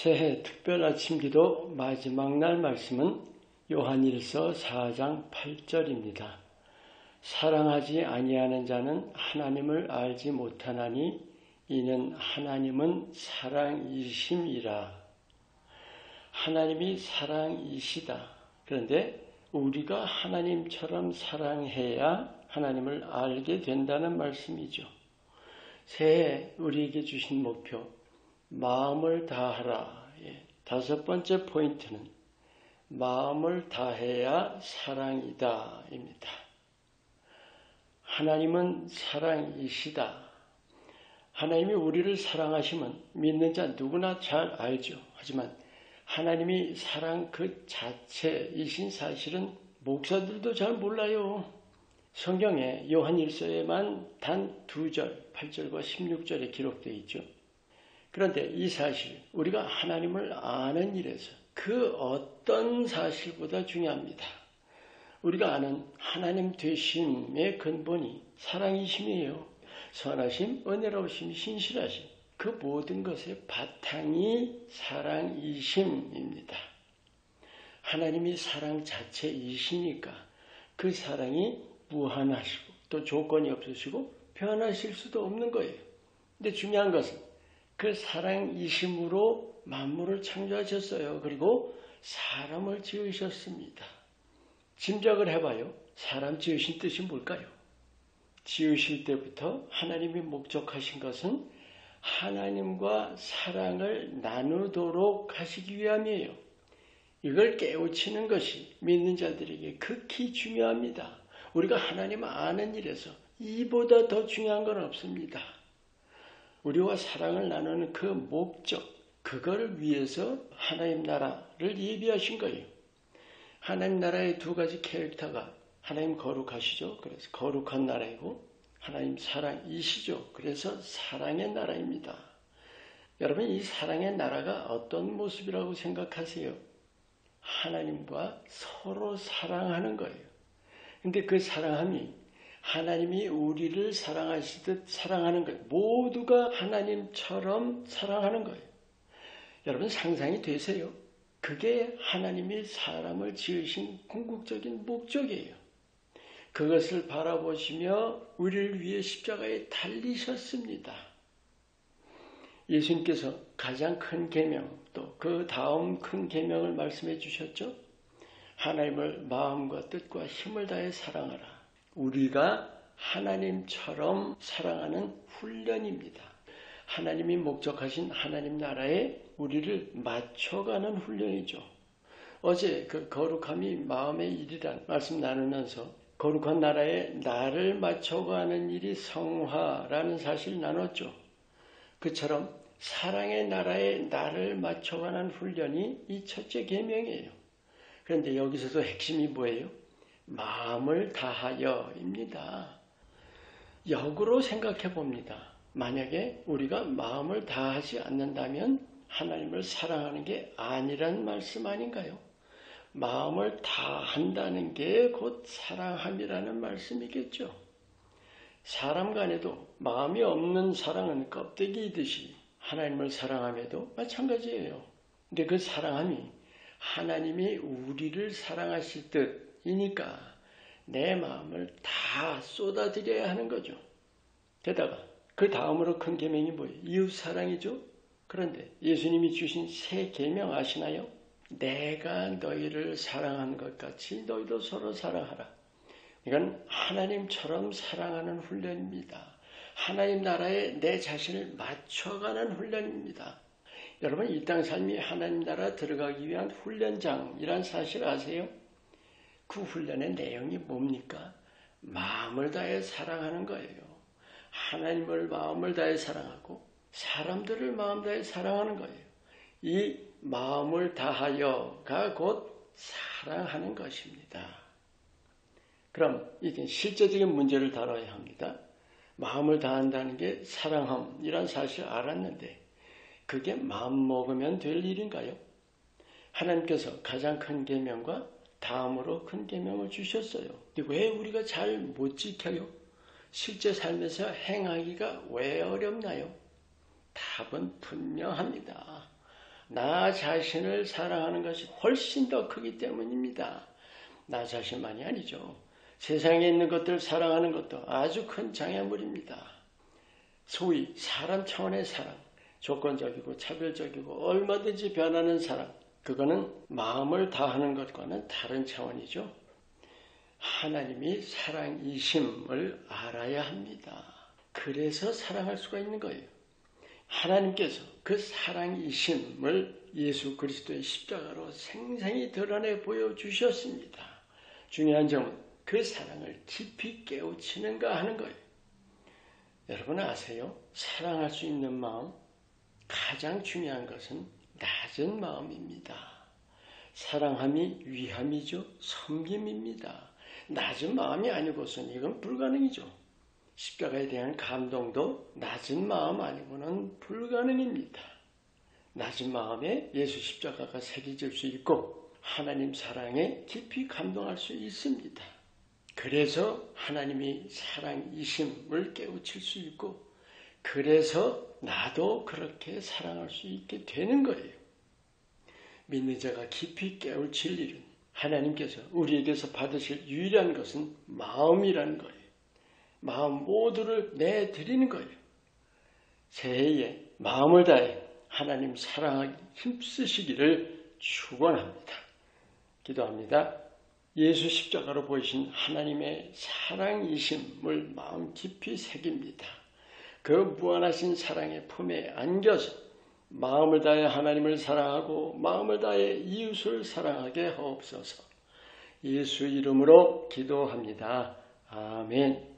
새해 특별 아침 기도 마지막 날 말씀은 요한일서 4장 8절입니다. 사랑하지 아니하는 자는 하나님을 알지 못하나니 이는 하나님은 사랑이심이라. 하나님이 사랑이시다. 그런데 우리가 하나님처럼 사랑해야 하나님을 알게 된다는 말씀이죠. 새해 우리에게 주신 목표, 마음을 다하라. 예. 다섯 번째 포인트는 마음을 다해야 사랑이다. 입니다. 하나님은 사랑이시다. 하나님이 우리를 사랑하시면 믿는 자 누구나 잘 알죠. 하지만 하나님이 사랑 그 자체이신 사실은 목사들도 잘 몰라요. 성경에 요한 일서에만 단 두 절, 8절과 16절에 기록되어 있죠. 그런데 이 사실, 우리가 하나님을 아는 일에서 그 어떤 사실보다 중요합니다. 우리가 아는 하나님 되심의 근본이 사랑이심이에요. 선하심, 은혜로우심, 신실하심. 그 모든 것의 바탕이 사랑이심입니다. 하나님이 사랑 자체이시니까 그 사랑이 무한하시고 또 조건이 없으시고 변하실 수도 없는 거예요. 근데 중요한 것은 그 사랑이심으로 만물을 창조하셨어요. 그리고 사람을 지으셨습니다. 짐작을 해봐요. 사람 지으신 뜻이 뭘까요? 지으실 때부터 하나님이 목적하신 것은 하나님과 사랑을 나누도록 하시기 위함이에요. 이걸 깨우치는 것이 믿는 자들에게 극히 중요합니다. 우리가 하나님 아는 일에서 이보다 더 중요한 건 없습니다. 우리와 사랑을 나누는 그 목적, 그걸 위해서 하나님 나라를 예비하신 거예요. 하나님 나라의 두 가지 캐릭터가 하나님 거룩하시죠. 그래서 거룩한 나라이고 하나님 사랑이시죠. 그래서 사랑의 나라입니다. 여러분 이 사랑의 나라가 어떤 모습이라고 생각하세요? 하나님과 서로 사랑하는 거예요. 근데 그 사랑함이 하나님이 우리를 사랑하시듯 사랑하는 거예요. 모두가 하나님처럼 사랑하는 거예요. 여러분 상상이 되세요? 그게 하나님이 사람을 지으신 궁극적인 목적이에요. 그것을 바라보시며 우리를 위해 십자가에 달리셨습니다. 예수님께서 가장 큰 계명 또 그 다음 큰 계명을 말씀해 주셨죠. 하나님을 마음과 뜻과 힘을 다해 사랑하라. 우리가 하나님처럼 사랑하는 훈련입니다. 하나님이 목적하신 하나님 나라에 우리를 맞춰가는 훈련이죠. 어제 그 거룩함이 마음의 일이란 말씀 나누면서 거룩한 나라에 나를 맞춰가는 일이 성화라는 사실을 나눴죠. 그처럼 사랑의 나라에 나를 맞춰가는 훈련이 이 첫째 계명이에요. 그런데 여기서도 핵심이 뭐예요? 마음을 다하여입니다. 역으로 생각해 봅니다. 만약에 우리가 마음을 다하지 않는다면 하나님을 사랑하는 게 아니란 말씀 아닌가요? 마음을 다한다는 게 곧 사랑함이라는 말씀이겠죠. 사람 간에도 마음이 없는 사랑은 껍데기이듯이 하나님을 사랑함에도 마찬가지예요. 근데 그 사랑함이 하나님이 우리를 사랑하실 뜻 이니까 내 마음을 다 쏟아들여야 하는 거죠. 게다가 그 다음으로 큰 계명이 뭐예요? 이웃 사랑이죠. 그런데 예수님이 주신 새 계명 아시나요? 내가 너희를 사랑한 것 같이 너희도 서로 사랑하라. 이건 하나님처럼 사랑하는 훈련입니다. 하나님 나라에 내 자신을 맞춰가는 훈련입니다. 여러분 이 땅 삶이 하나님 나라 들어가기 위한 훈련장이란 사실 아세요? 그 훈련의 내용이 뭡니까? 마음을 다해 사랑하는 거예요. 하나님을 마음을 다해 사랑하고 사람들을 마음 다해 사랑하는 거예요. 이 마음을 다하여가 곧 사랑하는 것입니다. 그럼 이제 실제적인 문제를 다뤄야 합니다. 마음을 다한다는 게 사랑함이란 사실 알았는데 그게 마음 먹으면 될 일인가요? 하나님께서 가장 큰 계명과 다음으로 큰 계명을 주셨어요. 왜 우리가 잘 못 지켜요? 실제 삶에서 행하기가 왜 어렵나요? 답은 분명합니다. 나 자신을 사랑하는 것이 훨씬 더 크기 때문입니다. 나 자신만이 아니죠. 세상에 있는 것들 사랑하는 것도 아주 큰 장애물입니다. 소위 사람 차원의 사랑, 조건적이고 차별적이고 얼마든지 변하는 사랑, 그거는 마음을 다하는 것과는 다른 차원이죠. 하나님이 사랑이심을 알아야 합니다. 그래서 사랑할 수가 있는 거예요. 하나님께서 그 사랑이심을 예수 그리스도의 십자가로 생생히 드러내 보여주셨습니다. 중요한 점은 그 사랑을 깊이 깨우치는가 하는 거예요. 여러분 아세요? 사랑할 수 있는 마음, 가장 중요한 것은 낮은 마음입니다. 사랑함이 위함이죠. 섬김입니다. 낮은 마음이 아니고선 이건 불가능이죠. 십자가에 대한 감동도 낮은 마음 아니고는 불가능입니다. 낮은 마음에 예수 십자가가 새겨질 수 있고 하나님 사랑에 깊이 감동할 수 있습니다. 그래서 하나님이 사랑이심을 깨우칠 수 있고 그래서 나도 그렇게 사랑할 수 있게 되는 거예요. 믿는 자가 깊이 깨우칠 일은 하나님께서 우리에게서 받으실 유일한 것은 마음이라는 거예요. 마음 모두를 내드리는 거예요. 새해에 마음을 다해 하나님 사랑하기 힘쓰시기를 축원합니다. 기도합니다. 예수 십자가로 보이신 하나님의 사랑이심을 마음 깊이 새깁니다. 그 무한하신 사랑의 품에 안겨서 마음을 다해 하나님을 사랑하고 마음을 다해 이웃을 사랑하게 하옵소서. 예수 이름으로 기도합니다. 아멘.